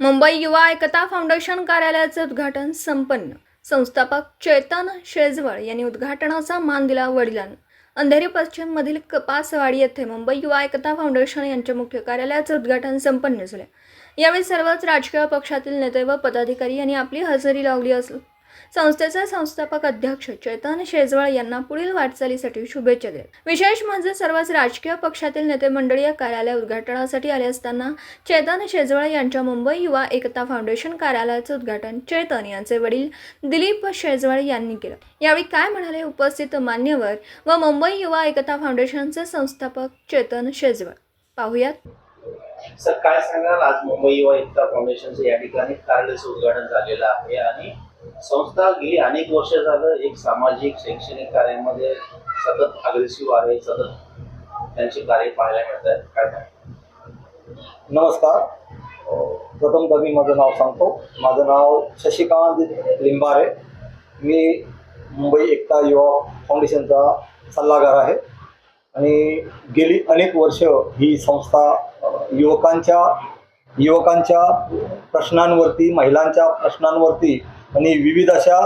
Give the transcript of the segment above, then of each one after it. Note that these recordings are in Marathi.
मुंबई युवा एकता फाउंडेशन कार्यालयाचे उद्घाटन संपन्न. संस्थापक चेतन शेजवळ यांनी उद्घाटनाचा मान दिला वडिलांना. अंधेरी पश्चिममधील कपासवाडी येथे मुंबई युवा एकता फाउंडेशन यांच्या मुख्य कार्यालयाचे उद्घाटन संपन्न झाले. यावेळी सर्वच राजकीय पक्षातील नेते व पदाधिकारी यांनी आपली हजेरी लावली असून संस्थेचे संस्थापक अध्यक्ष चेतन शेजवळ यांना पुढील वाटचालीसाठी शुभेच्छा दिल्या विशेष म्हणजे सर्वच राजकीय पक्षातील नेते मंडळी या कार्यालय उद्घाटनासाठी आले असताना चेतन शेजवळ यांच्या मुंबई युवा एकता फाउंडेशन कार्यालयाचे उद्घाटन चेतन यांचे वडील दिलीप शेजवळ यांनी केलं. यावेळी काय म्हणाले उपस्थित मान्यवर व मुंबई युवा एकता फाउंडेशनचे संस्थापक चेतन शेजवळ. पाहुयात. सर काय सांगाल? आज मुंबई युवा एकता फाउंडेशनचं या ठिकाणी कार्यालयाचं उद्घाटन झालेलं आहे आणि संस्था गेली अनेक वर्ष झालं एक सामाजिक शैक्षणिक कार्यामध्ये सतत अग्रेसिव्ह आहे सतत त्यांचे कार्य पाहायला मिळत आहेत. काय सांगाल? नमस्कार. प्रथमतः मी माझं नाव सांगतो. माझं नाव शशिकांत लिंबारे. मी मुंबई एकता युवा फाउंडेशनचा सल्लागार आहे. आणि गेली अनेक वर्ष ही संस्था युवकांच्या युवकांच्या प्रश्नांवरती महिलांच्या प्रश्नांवरती आणि विविध अशा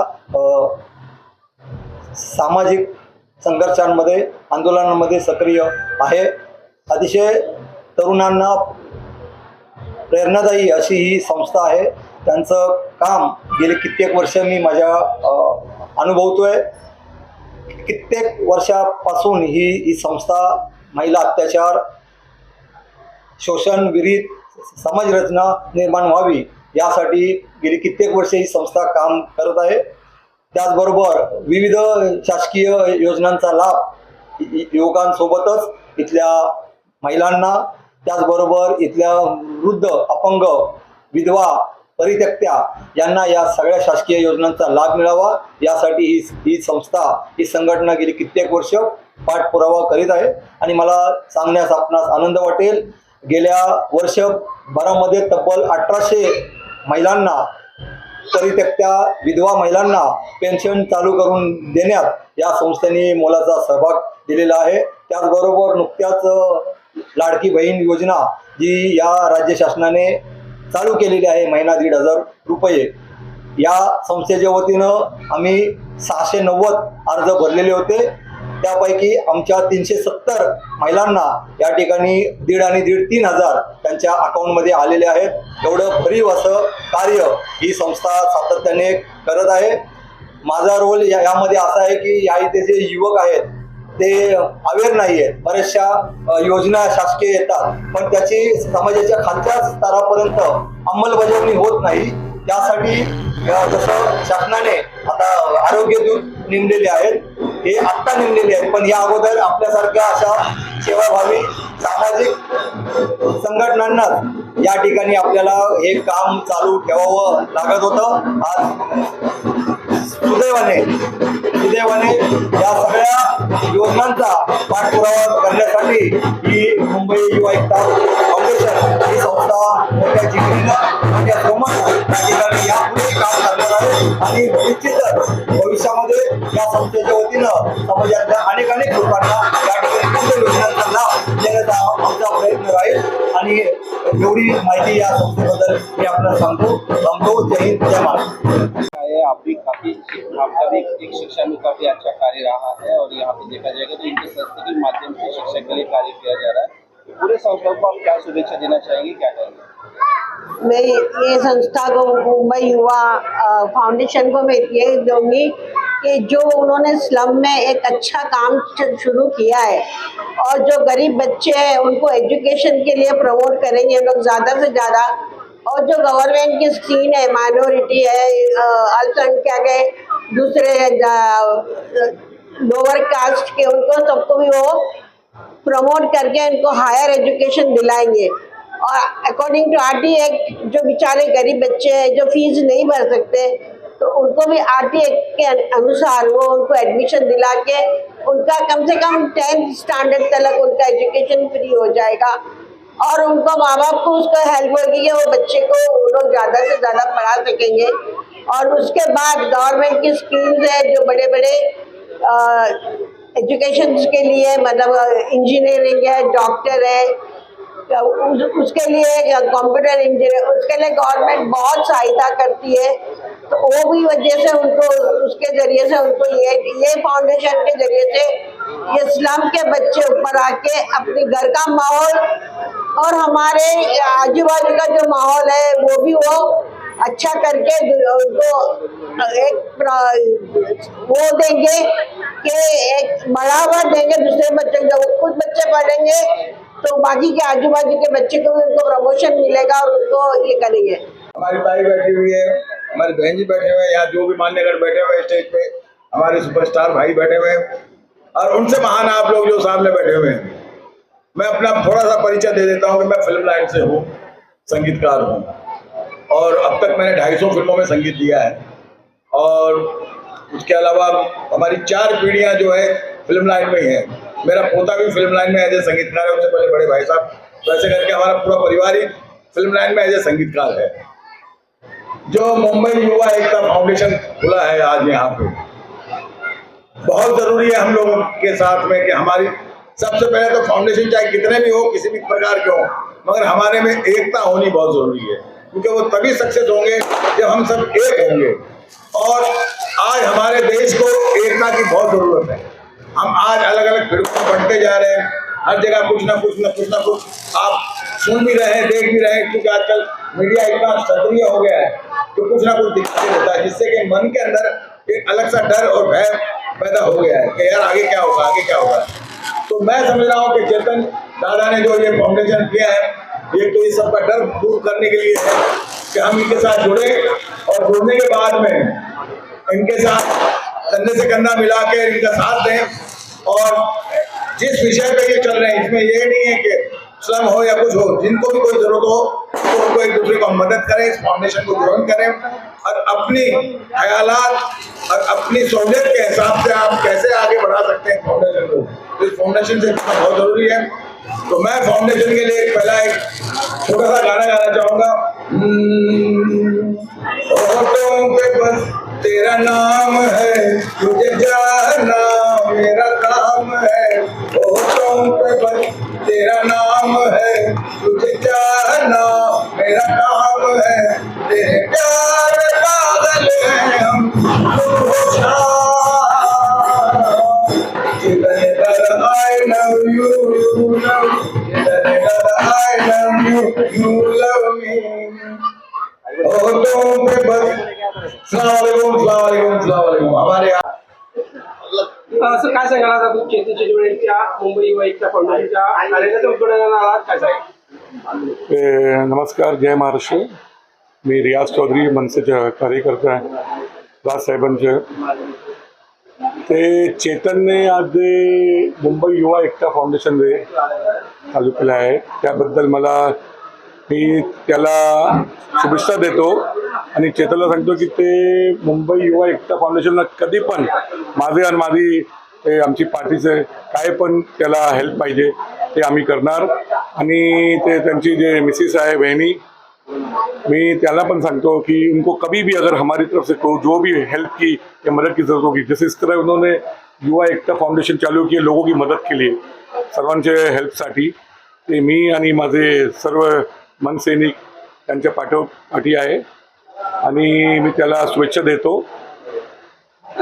सामाजिक संघर्षांमध्ये आंदोलनांमध्ये सक्रिय आहे. अतिशय तरुणांना प्रेरणादायी अशी ही संस्था आहे. त्यांचं काम गेले कित्येक वर्ष मी माझ्या अनुभवतो अनुभवतोय. कित्येक वर्षापासून ही ही संस्था महिला अत्याचार शोषण विरीत समाजरचना निर्माण व्हावी यासाठी गेली कित्येक वर्ष ही संस्था काम करत आहे. त्याचबरोबर विविध शासकीय योजनांचा लाभ युवकांसोबतच इथल्या महिलांना त्याचबरोबर इथल्या वृद्ध अपंग विधवा परित्यक्त्या यांना या सगळ्या शासकीय योजनांचा लाभ मिळावा. यासाठी ही ही संस्था ही संघटना गेली कित्येक वर्ष पाठपुरावा करीत आहे. आणि मला सांगण्यास आपणास आनंद वाटेल गेल्या वर्षभरामध्ये तब्बल अठराशे महिलांना परित्यक्त्या विधवा महिलांना पेन्शन चालू करून देण्यात या संस्थेने मोलाचा सहभाग दिलेला आहे. त्याचबरोबर नुकत्याच लाडकी बहीण योजना जी या राज्य शासनाने चालू केलेली आहे महिना दीड हजार रुपये. या संस्थेच्या वतीनं आम्ही सहाशे नव्वद अर्ज भरलेले होते. त्यापैकी आमच्या तीनशे सत्तर महिलांना या ठिकाणी दीड आणि दीड तीन हजार त्यांच्या अकाउंटमध्ये आलेले आहेत. एवढं भरीव असं कार्य ही संस्था सातत्याने करत आहे. माझा रोल या यामध्ये असा आहे की या इथे जे युवक आहेत ते अवेअर नाही आहेत. बऱ्याचशा योजना शासकीय येतात. पण त्याची समाजाच्या खालच्या स्तरापर्यंत अंमलबजावणी होत नाही. त्यासाठी जसं शासनाने आता आरोग्य दूत नेमलेले आहेत. हे आत्ता नेमलेले आहेत. पण या अगोदर आपल्यासारख्या अशा सेवाभावी सामाजिक संघटनांनाच या ठिकाणी आपल्याला हे काम चालू ठेवावं लागत होतं. आज सुदैवाने सुदैवाने या सगळ्या योजनांचा पाठपुरावा करण्यासाठी ही मुंबई युवा एकता फाउंडेशन ही संस्था मोठ्या जिकिरीनं मोठ्या जोमानं या ठिकाणी या आणि निश्चितच भविष्यामध्ये या संस्थेच्या वतीनं समाजातल्या अनेक अनेक लोकांना या ठिकाणी योजनांचा लाभ देण्याचा आमचा प्रयत्न राहील. आणि एवढी माहिती या संस्थेबद्दल मी आपल्याला सांगतो. सांगतो जय हिंद जय महाराष्ट्र. काफी आपका भी एक शिक्षा में काफी अच्छा कार्य रहा है और यहाँ पे देखा जाएगा तो इनके संस्था के माध्यम से शिक्षा के लिए कार्य किया जा रहा है। पूरे संस्थाओं को आप क्या शुभेच्छा देना चाहेंगे क्या कहेंगे? मैं ये संस्था को, मुंबई युवा फाउंडेशन को मैं ये दूँगी कि जो उन्होंने स्लम में एक अच्छा काम शुरू किया है और जो गरीब बच्चे हैं, उनको एजुकेशन के लिए प्रमोट करेंगे हम लोग ज़्यादा से ज़्यादा। और जो गवर्नमेंट की स्कीम है माइनॉरिटी है अल्पसंख्यक है, दूसरे लोअर कास्ट के, उनको सबको भी वो प्रमोट करके इनको हायर एजुकेशन दिलाएँगे। और according to R T act जो बेचारे गरीब बच्चे हैं, जो फ़ीस नहीं भर सकते तो उनको भी आर टी एक्ट के अनुसार वो उनको एडमिशन दिला के उनका कम से कम टेंथ स्टैंडर्ड तक उनका एजुकेशन फ्री हो जाएगा। और उनको माँ बाप को उसका हेल्प होगी कि वो बच्चे को वो लोग ज़्यादा से ज़्यादा पढ़ा सकेंगे। और उसके बाद गवर्नमेंट की स्कीम्स है, जो बड़े बड़े एजुकेशन के लिए मतलब इंजीनियरिंग है डॉक्टर है उस, उसके लिए कंप्यूटर इंजीनियर उसके लिए गवर्नमेंट बहुत सहायता करती है। तो वो भी वजह से उनको उसके ज़रिए से उनको ये ये फाउंडेशन के ज़रिए से ये स्लम के बच्चे ऊपर आके अपने घर का माहौल और हमारे आजू बाजू का जो माहौल है वो भी वो अच्छा करके उनको एक वो देंगे कि एक बढ़ावा देंगे दूसरे बच्चों जब खुद बच्चे पढ़ेंगे तो बाकी के आजू बाजू के बच्चे को उनको प्रमोशन मिलेगा और उनको ये करेंगे। हमारी ताई बैठी हुई है, हमारे बहन जी बैठे हुए हैं यहाँ जो भी मान्यगढ़ बैठे हुए स्टेज पे, हमारे सुपरस्टार भाई बैठे हुए हैं, और उनसे महान आप लोग जो सामने बैठे हुए हैं। मैं अपना थोड़ा सा परिचय दे देता हूँ कि मैं फ़िल्म लाइन से हूँ, संगीतकार हूँ, और अब तक मैंने ढाई सौ फ़िल्मों में संगीत दिया है। और उसके अलावा हमारी चार पीढ़ियाँ जो है फ़िल्म लाइन में ही है। मेरा पोता भी फ़िल्म लाइन में एज ए संगीतकार है, उससे पहले बड़े भाई साहब। तो ऐसे करके हमारा पूरा परिवार ही फ़िल्म लाइन में एज ए संगीतकार है। जो मुंबई युवा एकता फाउंडेशन खुला है आज यहाँ पे। बहुत ज़रूरी है हम लोगों के साथ में कि हमारी सबसे पहले तो फाउंडेशन चाहे कितने भी हो, किसी भी प्रकार के हो, मगर हमारे में एकता होनी बहुत ज़रूरी है। क्योंकि वो तभी सक्सेस होंगे जब हम सब एक होंगे। और आज हमारे देश को एकता की बहुत ज़रूरत है। हम आज अलग अलग में बढ़ते जा रहे हैं। हर जगह कुछ ना कुछ ना कुछ ना कुछ। आप सुन भी रहे हैं, देख भी रहे हैं, क्योंकि आजकल मीडिया इतना सक्रिय हो गया है कि कुछ ना कुछ दिखाई देता है, जिससे कि मन के अंदर एक अलग सा डर और भय पैदा हो गया है कि यार आगे क्या होगा, आगे क्या होगा। तो मैं समझ रहा हूँ कि चेतन दादा ने जो ये फाउंडेशन किया है, ये तो इस सबका डर दूर करने के लिए है कि हम इनके साथ जुड़े और जुड़ने के बाद में इनके साथ कंधे से कंधा मिला के इनका साथ दें। और जिस विषय पे ये चल रहे हैं इसमें ये नहीं है कि स्लम हो या कुछ हो जिनको भी कोई ज़रूरत हो तो उनको एक दूसरे को मदद करें इस फाउंडेशन को ज्वाइन करें और अपनी ख्यालात और अपनी सहूलियत के हिसाब से आप कैसे आगे बढ़ा सकते हैं फाउंडेशन को। तो इस फाउंडेशन से बहुत ज़रूरी है। तो मैं फाउंडेशन के लिए पहला एक छोटा सा गाना गाना चाहूँगा। हम्म, पे बस तेरा नाम है तुझे मुंबई फाउंडेशनच्या कार्यालयाच्या उद्घाटनाला आहात काय नमस्कार जय महाराष्ट्र. मी रियाज चौधरी मनसेचे कार्यकर्ता आहे राजसाहेबांचे. ते चेतनने आज मुंबई युवा एकता फाउंडेशन जे चालू केलं आहे त्याबद्दल मला मी त्याला शुभेच्छा देतो आणि चेतनला सांगतो की ते मुंबई युवा एकता फाउंडेशनला कधी पण माझे आणि माझी ते आमची पार्टीचे काय पण त्याला हेल्प पाहिजे ते आम्ही करणार. आणि ते त्यांची जे मिसेस आहे बहिणी मैं त्याला पण सांगतो कि उनको कभी भी अगर हमारी तरफ से को जो भी हेल्प की या मदद की जरूरत होगी। जैसे इस तरह उन्होंने युवा एकता फाउंडेशन चालू किए लोगों की मदत के लिए सर्वांच्या हेल्पसाठी ते मी आणि माझे सर्व मनसैनिक त्यांच्या पाठोपाठी आहे. आणि मी त्याला शुभेच्छा देतो.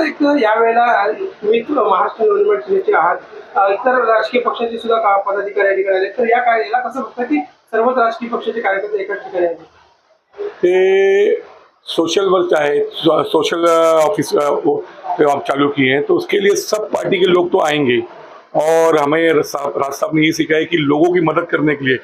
एक यावेळेला तुम्ही महाराष्ट्र आहात. इतर राजकीय पक्षाचे सुद्धा का पदाधिकारी आले? तर या कार्याला कसं की सर्वच राजकीय पक्षाचे कार्यकर्ते ठिकाणी आहेत. ते सोशल वर्क है सोशल ऑफ़िस अ, चालू किए हैं. तो उसके लिए सब पार्टी के लोग तो आएँगे. और हमें रास्ता ने ये सिखाया कि लोगों की मदद करने के लिए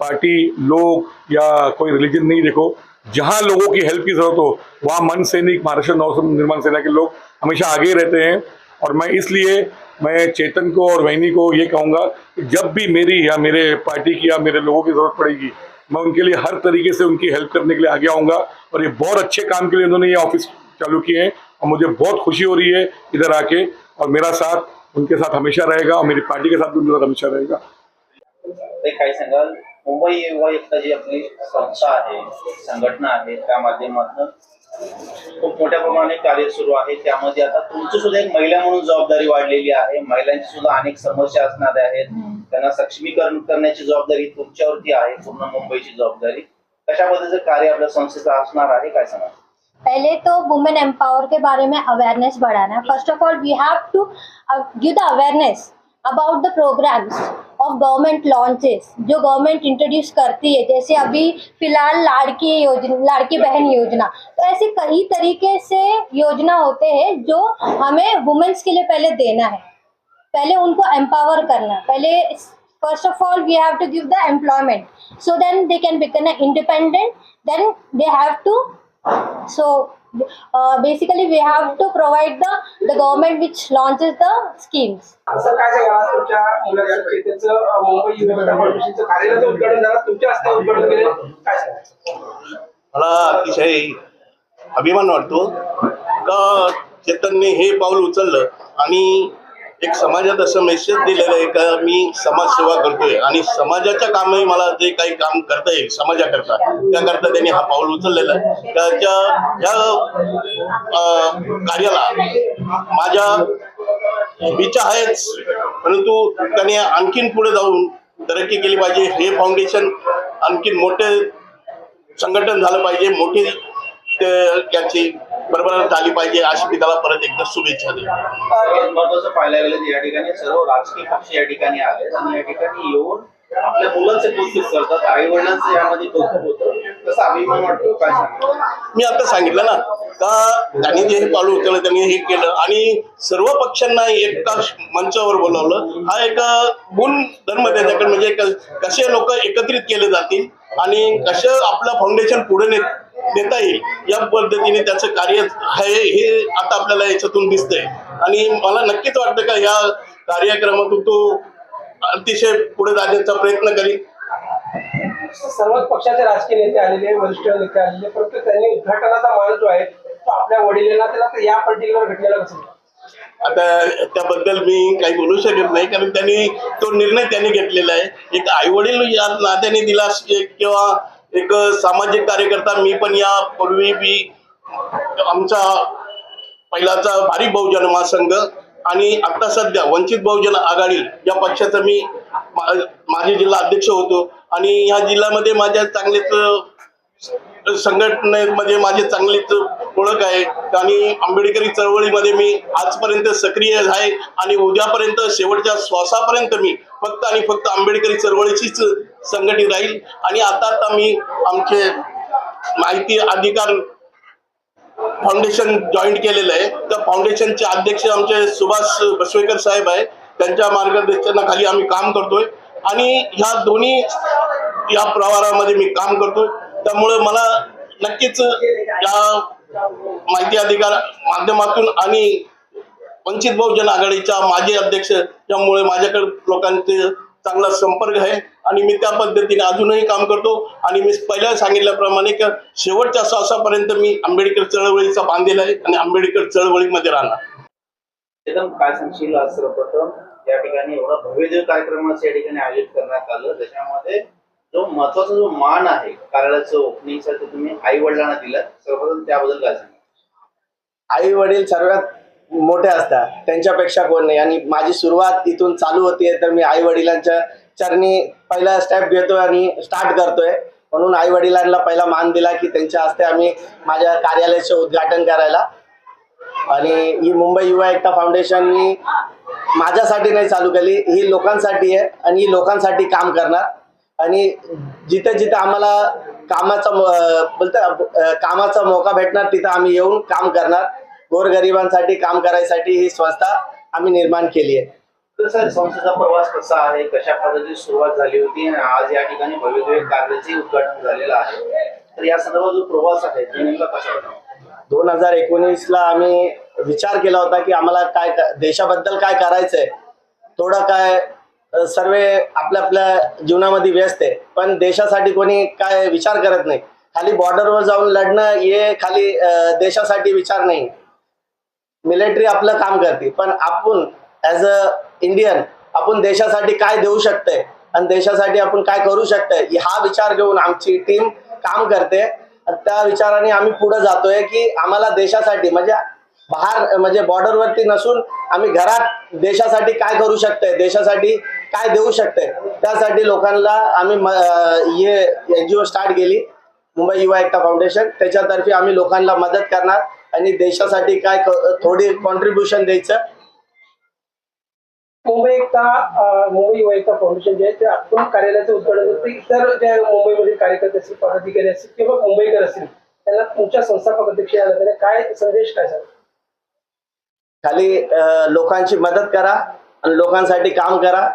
पार्टी लोग या कोई रिलीजन नहीं देखो जहाँ लोगों की हेल्प की ज़रूरत हो, वहाँ मन सैनिक, महाराष्ट्र नव निर्माण सेना के लोग हमेशा आगे रहते हैं। और मैं इसलिए मैं चेतन को और वहनी को ये कहूँगा कि जब भी मेरी या मेरे पार्टी की या मेरे लोगों की ज़रूरत पड़ेगी, मैं उनके लिए हर तरीके से उनकी हेल्प करने के लिए आगे आऊँगा। और ये बहुत अच्छे काम के लिए उन्होंने ये ऑफ़िस चालू किए हैं और मुझे बहुत खुशी हो रही है इधर आके। और मेरा साथ उनके साथ हमेशा रहेगा और मेरी पार्टी के साथ भी उनके साथ हमेशा रहेगा। मुंबई युवा एकता जी आपली संस्था आहे संघटना आहे त्या माध्यमातून खूप मोठ्या प्रमाणात कार्य सुरू आहे. त्यामध्ये आता तुमची सुद्धा एक महिला म्हणून जबाबदारी वाढलेली आहे. महिलांची सुद्धा अनेक समस्या असणार आहेत. त्यांना सक्षमीकरण करण्याची जबाबदारी तुमच्यावरती आहे पूर्ण मुंबईची जबाबदारी. कशा पद्धतीचं कार्य आपल्या संस्थेचं असणार आहे काय सांगा पहले तो वुमेन एम्पावर के बारे में अवेयरनेस बढ़ाना. First of all we have to give the awareness about the programmes of government launches जो गवर्नमेंट इंट्रोड्यूस करती है, जैसे अभी फ़िलहाल लाड़की योजना, लाड़की बहन योजना। तो ऐसे कई तरीके से योजना होते हैं जो हमें वुमेन्स के लिए पहले देना है। पहले उनको एम्पावर करना पहले first of all we have to give the employment so then they can become independent then they have to so uh, basically we have to provide the the government which launches the schemes. असं काय सांगा आज तुमच्या मुलाच्या चेतनचं अं, मुंबई युवा फाउंडेशनचं कार्यालयाचं उद्घाटन झालं तुमच्या हस्ते उद्घाटन केले. काय सांगा मला अतिशय अभिमान वाटतो का चेतनने हे पाऊल उचललं आणि एक समाजात असं मेसेज दिलेलं आहे का मी समाजसेवा करतोय आणि समाजाच्या कामही मला जे काही काम करता येईल समाजाकरता त्याकरता त्यांनी हा पाऊल उचललेला आहे. त्याच्या या कार्याला माझ्या इच्छा आहेच परंतु त्याने आणखीन पुढे जाऊन तरक्की केली पाहिजे. हे फाउंडेशन आणखीन मोठे संघटन झालं पाहिजे मोठी त्याची बरोबर झाली पाहिजे अशी मी त्याला परत एकदा शुभेच्छा देतो. महत्वाचं पाहायला गेलं या ठिकाणी सर्व राजकीय पक्ष या ठिकाणी आले आणि या ठिकाणी येऊन आपल्या मुलांचे कौतुक करतात. आई वडिलांचं यामध्ये कौतुक होतं. तसा अभिमान वाटतो काय मी आता सांगितलं ना का त्यांनी जे हे पाऊल उचललं त्यांनी हे केलं आणि सर्व पक्षांना एका मंचावर बोलावलं. हा एक गुण धर्म त्याच्याकडे म्हणजे कसे लोक एकत्रित केले जातील आणि कसं आपलं फाउंडेशन पुढे ने नेता येईल या पद्धतीने त्याचं कार्य आहे हे आता आपल्याला याच्यातून दिसतंय. आणि मला नक्कीच वाटतं का या कार्यक्रमातून तो अतिशय पुढे जाण्याचा प्रयत्न करील सर्वच पक्षाचे राजकीय नेते आलेले वरिष्ठ नेते आलेले परंतु त्यांनी उद्घाटनाचा मान जो आहे तो आपल्या वडिलांना त्याला तर या पर्टिक्युलर घटनेला कसं आता त्याबद्दल मी काही बोलू शकत नाही कारण त्यांनी तो निर्णय त्यांनी घेतलेला आहे. एक आई वडील या नात्याने दिला किंवा एक सामाजिक कार्यकर्ता मी पण या पूर्वी मी आमचा पहिलाचा भारी बहुजन महासंघ आणि आता सध्या वंचित बहुजन आघाडी या पक्षाचा मी मा- माझे जिल्हा अध्यक्ष होतो आणि या जिल्ह्यामध्ये माझ्या चांगलेच संघटनेमध्ये माझी चांगलीच ओळख आहे. आणि आंबेडकरी चळवळीमध्ये मी आजपर्यंत सक्रिय आहे आणि उद्यापर्यंत शेवटच्या श्वासापर्यंत मी फक्त आणि फक्त आंबेडकरी चळवळीचीच संघटित राहील. आणि आता आता मी आमचे माहिती अधिकार फाउंडेशन जॉईन केलेलं आहे. त्या फाउंडेशनचे अध्यक्ष आमचे सुभाष बसवेकर साहेब आहे. त्यांच्या मार्गदर्शनाखाली आम्ही काम करतोय. आणि ह्या दोन्ही या प्रवारामध्ये मी काम करतोय. त्यामुळे मला नक्कीच या माहिती अधिकार माध्यमातून आणि वंचित बहुजन आघाडीच्या माजी अध्यक्ष यामुळे माझ्याकडे लोकांचे चांगला संपर्क आहे. आणि मी त्या पद्धतीने अजूनही काम करतो. आणि मी पहिल्या सांगितल्याप्रमाणे की शेवटच्या श्वासापर्यंत मी आंबेडकर चळवळीचा बांधलेला आहे आणि आंबेडकर चळवळीमध्ये राहणार. एकदम काय सांगशील सर्वप्रथम या ठिकाणी एवढा भव्य कार्यक्रमाचं या ठिकाणी आयोजित करण्यात आलं त्याच्यामध्ये जो महत्त्वाचा जो मान आहे कार्यालयाचं ओपनिंगचा तो तुम्ही आई वडिलांना दिला सर्वप्रथम त्याबद्दल काय सांगा आई वडील सर्वात मोठे असतात. त्यांच्यापेक्षा कोण नाही. आणि माझी सुरुवात इथून चालू होतीये तर मी आई वडिलांच्या चरणी पहिला स्टेप घेतोय आणि स्टार्ट करतोय. म्हणून आई वडिलांना पहिला मान दिला की त्यांच्या हस्ते आम्ही माझ्या कार्यालयाचे उद्घाटन करायला. आणि ही मुंबई युवा एकता फाउंडेशन मी माझ्यासाठी नाही चालू केली ही लोकांसाठी आहे आणि ही लोकांसाठी काम करणार. आणि जिथे जिथे आम्हाला कामाचा बोलतं कामाचा मौका भेटणार तिथं आम्ही येऊन काम करणार. गोरगरिबांसाठी काम करायसाठी ही संस्था आम्ही निर्माण केली आहे. सर संस्थेचा प्रवास कसा आहे? कशा पद्धतीने सुरुवात झाली होती? आणि आज या ठिकाणी भव्य कार्याचे उद्घाटन झालेलं आहे. तर या संदर्भात जो प्रवास आहे तो नेमका कसा होता? दोन हजार एकोणीसला आम्ही विचार केला होता की आम्हाला काय देशाबद्दल काय करायचंय? थोडं काय सर्व आपल्या आपल्या जीवनामध्ये व्यस्त आहे. पण देशासाठी कोणी काय विचार करत नाही. खाली बॉर्डरवर जाऊन लढणं हे खाली देशासाठी विचार नाही. मिलिटरी आपलं काम करते. पण आपण ऍज अ इंडियन आपण देशासाठी काय देऊ शकतोय? आणि देशासाठी आपण काय करू शकतोय? हा विचार घेऊन आमची टीम काम करते. त्या विचाराने आम्ही पुढे जातोय की आम्हाला देशासाठी म्हणजे बाहेर म्हणजे बॉर्डरवरती नसून आम्ही घरात देशासाठी काय करू शकतोय? देशासाठी काय देऊ शकतोय? त्यासाठी लोकांना आम्ही हे एन जी ओ स्टार्ट केली. मुंबई युवा एकता फाउंडेशन त्याच्यातर्फे आम्ही लोकांना मदत करणार. आणि देशासाठी काय थोडी कॉन्ट्रीब्युशन द्यायचं? मुंबई एकता मुंबई युवा एकता फाउंडेशन जे आहे ते आपण कार्यालयाचं उद्घाटन करते इतर जे मुंबईमधील कार्यकर्ते असतील पदाधिकारी असतील किंवा मुंबईकर असतील त्यांना तुमच्या संस्थापक अध्यक्ष या नात्याने काय संदेश काय सांगा खाली लोकांची मदत करा आणि लोकांसाठी काम करा.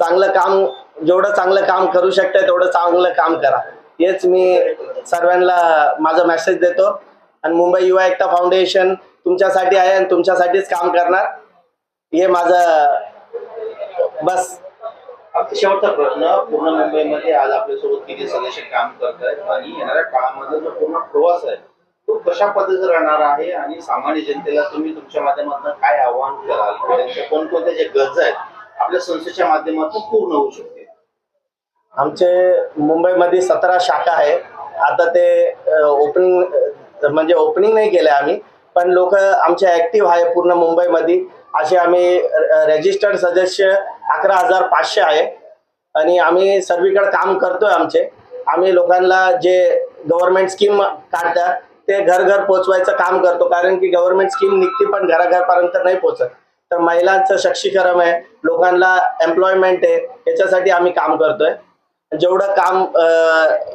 चांगलं काम जेवढं चांगलं काम करू शकता तेवढं चांगलं काम करा. हेच मी सर्वांना माझा मेसेज देतो. आणि मुंबई युवा एकता फाउंडेशन तुमच्यासाठी आहे आणि तुमच्यासाठीच काम करणार. हे माझं बस. शेवटचा प्रश्न पूर्ण मुंबईमध्ये आज आपल्यासोबत किती सदस्य काम करत आहेत आणि येणाऱ्या काळामध्ये जो पूर्ण प्रवास आहे तो कशा पद्धतीचा राहणार आहे आणि सामान्य जनतेला तुम्ही तुमच्या माध्यमातून काय आव्हान कराल? त्यांच्या कोणकोणत्या ज्या गरजा आहेत आपल्या संस्थेच्या माध्यमातून पूर्ण होऊ शकते आमचे मुंबईमध्ये सतरा शाखा आहे आता ते ओपनिंग म्हणजे ओपनिंग नाही केलं आम्ही. पण लोक आमचे ऍक्टिव्ह आहे पूर्ण मुंबईमध्ये. असे आम्ही रजिस्टर्ड सदस्य अकरा हजार पाचशे आहे. आणि आम्ही सर्वीकडे काम करतोय आमचे. आम्ही लोकांना जे गव्हर्नमेंट स्कीम काढतात ते घर घर पोचवायचं काम करतो. कारण की गव्हर्नमेंट स्कीम निघते पण घराघरपर्यंत नाही पोचत. तर महिलांचं सक्षीकरण आहे लोकांना एम्प्लॉयमेंट आहे याच्यासाठी आम्ही काम करतोय. जेवढं काम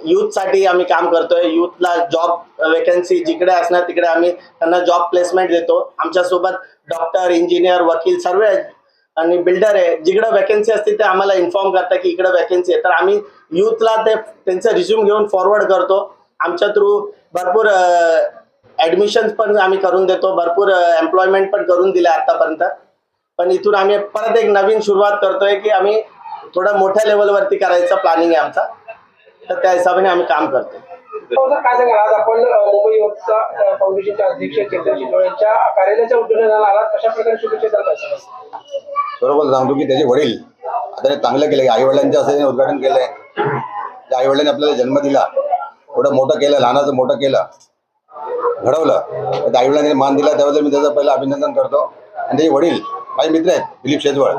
यूथसाठी आम्ही काम करतोय यूथला जॉब वेकन्सी जिकडे असणार तिकडे आम्ही त्यांना जॉब प्लेसमेंट देतो. आमच्यासोबत डॉक्टर इंजिनियर वकील सर्व आणि बिल्डर आहे. जिकडं वॅकन्सी असते ते आम्हाला इन्फॉर्म करतात की इकडं वॅकन्सी आहे. तर आम्ही यूथला ते त्यांचं रिझ्यूम घेऊन फॉरवर्ड करतो. आमच्या थ्रू भरपूर ॲडमिशन्स पण आम्ही करून देतो. भरपूर एम्प्लॉयमेंट पण करून दिले आतापर्यंत. पण इथून आम्ही परत एक नवीन सुरुवात करतोय की आम्ही थोडं मोठ्या लेवलवरती करायचं प्लॅनिंग आहे आमचा. तर त्या हिशोबाने आम्ही काम करतो हो सर, काय सांगा आज आपण अं, मुंबई युवा एकता फाउंडेशनचे अध्यक्ष चेतन शिंदोळे यांच्या कार्यालयाच्या उद्घाटनाला आलात. कशा प्रकारे शुभेच्छा द्याल काय सांगा बरोबर सांगतो की त्याचे वडील आता ते चांगलं केलं आई वडिलांच्या असं त्याने उद्घाटन केलंय. त्या आई वडिलांनी आपल्याला जन्म दिला. एवढं मोठं केलं लहानाचं मोठं केलं घडवलं. त्या आई वडिलांनी मान दिला. त्याबद्दल मी त्याचं पहिलं अभिनंदन करतो. आणि त्याचे वडील माझे मित्र आहेत दिलीप शेजवळ.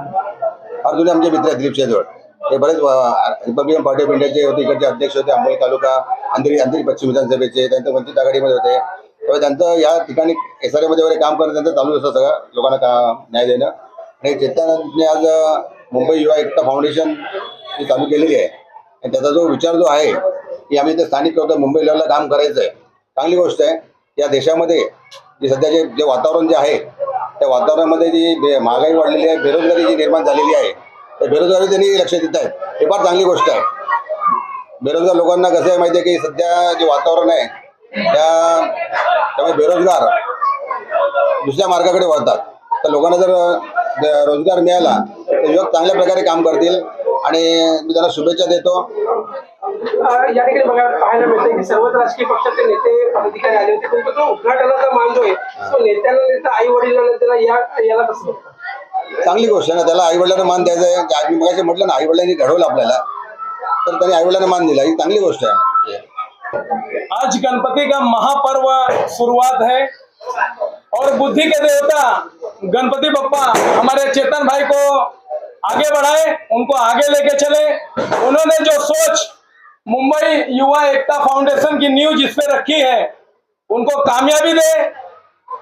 अर्जुन आमचे मित्र आहेत दिलीप शेजवळ ते बरेच रिपब्लिकन पार्टी ऑफ इंडियाचे होते इकडचे अध्यक्ष होते अंबोली तालुका अंधेरी अंधेरी पश्चिम विधानसभेचे त्यांचं वंचित आघाडीमध्ये होते. तेव्हा त्यांचं या ठिकाणी एस आर एमध्ये वगैरे काम करणं त्यांचं चालू असतं सगळं लोकांना का न्याय देणं. आणि चेतनाने आज मुंबई युवा एकता फाउंडेशन ही चालू केलेली आहे. आणि त्याचा जो विचार जो आहे की आम्ही ते स्थानिक करतो मुंबई लेवलला काम करायचं आहे चांगली गोष्ट आहे या देशामध्ये जे सध्याचे जे वातावरण जे आहे त्या वातावरणामध्ये जी बे- महागाई वाढलेली आहे बेरोजगारी जी निर्माण झालेली आहे त्या बेरोजगारी त्यांनी लक्ष देत आहेत. हे फार चांगली गोष्ट आहे. बेरोजगार लोकांना कसं आहे माहिती आहे की सध्या जे वातावरण आहे त्या त्यामुळे बेरोजगार दुसऱ्या मार्गाकडे वळतात. तर लोकांना जर रोजगार मिळाला तर युवक चांगल्या प्रकारे काम करतील. आणि मी त्यांना शुभेच्छा देतो. अं, या ठिकाणी बघा पाहायला मिळतं की सर्वच राजकीय पक्षाचे नेते पदाधिकारी आले होते. पण तो उद्घाटनाचा मान जो आहे तो नेत्यांना नेता आई वडिलांना त्याला या याला कसं? चांगली गोष्ट आहे ना त्याला आई वडिलांना मान द्यायचा आहे. आज मी मगाशी म्हटलं ना आई वडिलांनी घडवलं आपल्याला. तर त्यांनी आई वडिलांना मान दिला. ही चांगली गोष्ट आहे. आज गणपति का महापर्व शुरुआत है और बुद्धि के देवता, गणपति बप्पा, हमारे चेतन भाई को आगे बढ़ाए, उनको आगे लेके चले। उन्होंने जो सोच मुंबई युवा एकता फाउंडेशन की न्यू जिस पे रखी है, उनको कामयाबी दे।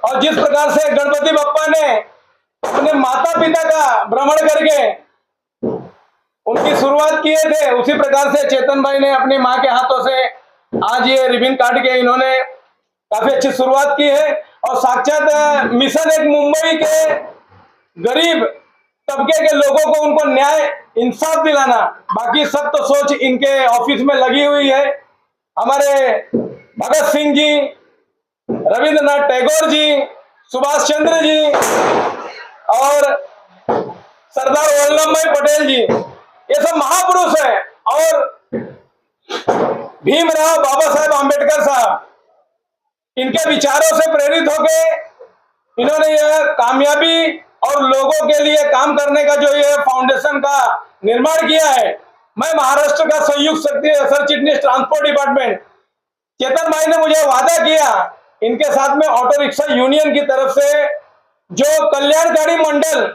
और जिस प्रकार से गणपति बप्पा ने अपने माता पिता का भ्रमण करके उनकी शुरुआत किए थे, उसी प्रकार से चेतन भाई ने अपनी माँ के हाथों से आज ये रिबिन काट के इन्होंने काफ़ी अच्छी शुरुआत की है। और साक्षात मिशन एक मुंबई के गरीब तबके के लोगों को उनको न्याय, इंसाफ दिलाना। बाकी सब तो सोच इनके ऑफ़िस में लगी हुई है। हमारे भगत सिंह जी, रविंद्रनाथ टैगोर जी, सुभाष चंद्र जी और सरदार वल्लभ भाई पटेल जी, ये सब महापुरुष है। और भीमराव बाबा साहेब आम्बेडकर साहब इनके विचारों से प्रेरित होके इन्होंने यह कामयाबी और लोगों के लिए काम करने का जो ये फाउंडेशन का निर्माण किया है, मैं महाराष्ट्र का संयुक्त sir Chitnis transport department Chetan bhai ने मुझे वादा किया, इनके साथ में ऑटो रिक्शा यूनियन की तरफ़ से जो कल्याणकारी मंडल,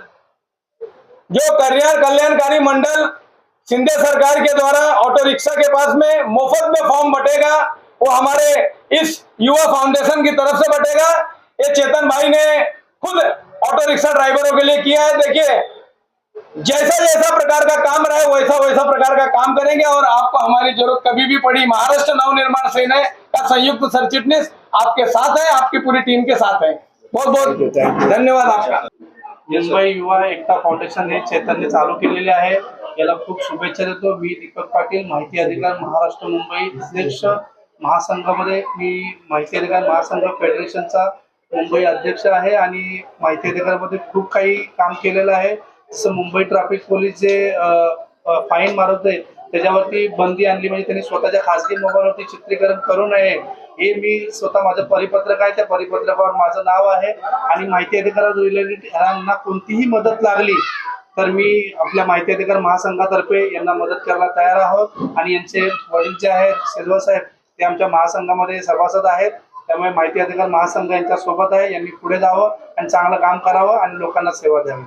जो कल्याण, कल्याणकारी मंडल शिंदे सरकार के द्वारा ऑटो रिक्शा के पास में मुफ़्त में फॉर्म बटेगा, वो हमारे इस युवा फाउंडेशन की तरफ़ से बटेगा। ये चेतन भाई ने खुद ऑटो रिक्शा ड्राइवरों के लिए किया है। देखिए जैसा जैसा प्रकार का काम रहे वैसा वैसा प्रकार का काम करेंगे और आपको हमारी ज़रूरत कभी भी पड़ी। महाराष्ट्र नवनिर्माण सेना का संयुक्त सरचिटनीस आपके साथ है आपकी पूरी टीम के साथ है। बहुत बहुत धन्यवाद आपका। मुंबई युवा एकता फाउंडेशन हे चैतन्य चालू केलेले आहे. याला खूप शुभेच्छा देतो. मी दीपक पाटील माहिती अधिकार महाराष्ट्र मुंबई अध्यक्ष. महासंघामध्ये मी माहिती अधिकार महासंघ फेडरेशनचा मुंबई अध्यक्ष आहे आणि माहिती अधिकारामध्ये खूप काही काम केलेलं आहे. जसं मुंबई ट्रॅफिक पोलीस जे फाईन मारवते त्याच्यावरती बंदी आणली म्हणजे त्यांनी स्वतःच्या खासगी मोबाईलवरती चित्रीकरण करू नये. हे मी स्वतः माझं परिपत्रक आहे त्या परिपत्रकावर माझं नाव आहे आणि माहिती अधिकारा रिलेटेड यांना कोणतीही मदत लागली तर मी आपल्या माहिती अधिकार महासंघातर्फे यांना मदत करायला तयार आहोत. आणि यांचे वडील जे आहेत सेल्वा साहेब ते आमच्या महासंघामध्ये सभासद आहेत. त्यामुळे माहिती अधिकार महासंघ यांच्या सोबत आहे. यांनी पुढे जावं आणि चांगलं काम करावं आणि लोकांना सेवा द्यावी.